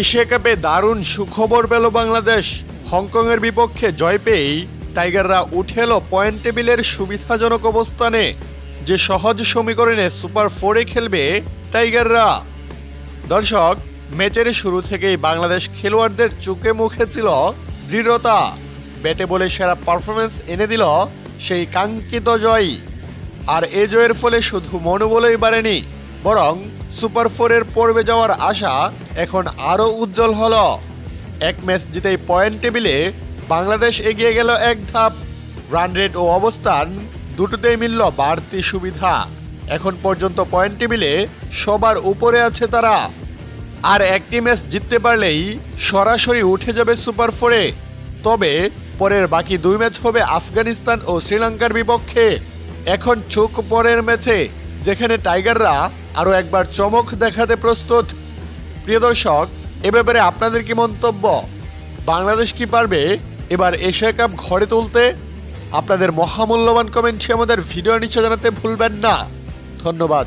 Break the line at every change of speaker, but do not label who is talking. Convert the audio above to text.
Asia কাপে দারুণ সুখবর পেল বাংলাদেশ। হংকংয়ের বিপক্ষে জয় পেয়েই টাইগাররা উঠে এলো পয়েন্ট টেবিলের সুবিধাজনক অবস্থানে। যে সহজ সমীকরণে সুপার ফোরে খেলবে টাইগাররা। দর্শক, ম্যাচের শুরু থেকেই বাংলাদেশ খেলোয়াড়দের চোখে মুখে ছিল দৃঢ়তা। ব্যাটে বলে সেরা পারফরমেন্স এনে দিল সেই কাঙ্ক্ষিত জয় আর এ জয়ের ফলে শুধু মনোবলই বাড়েনি বরং সুপার ফোরের পর্বে যাওয়ার আশা এখন আরও উজ্জ্বল হলো। এক ম্যাচ জিতেই পয়েন্ট টেবিলে বাংলাদেশ এগিয়ে গেল এক ধাপ। রান রেট ও অবস্থান দুটোতেই মিলল বাড়তি সুবিধা। এখন পর্যন্ত পয়েন্ট টেবিলে সবার উপরে আছে তারা। আর একটি ম্যাচ জিততে পারলেই সরাসরি উঠে যাবে সুপার ফোরে। তবে পরের বাকি দুই ম্যাচ হবে আফগানিস্তান ও শ্রীলঙ্কার বিপক্ষে। এখন চোখ পরের ম্যাচে যেখানে টাইগাররা আরও একবার চমক দেখাতে প্রস্তুত। প্রিয় দর্শক, এ ব্যাপারে আপনাদের কি মন্তব্য? বাংলাদেশ কি পারবে? এবার এশিয়া কাপ ঘরে তুলতে আপনাদের মহামূল্যবান কমেন্টে আমাদের ভিডিও নিচে জানাতে ভুলবেন না। ধন্যবাদ।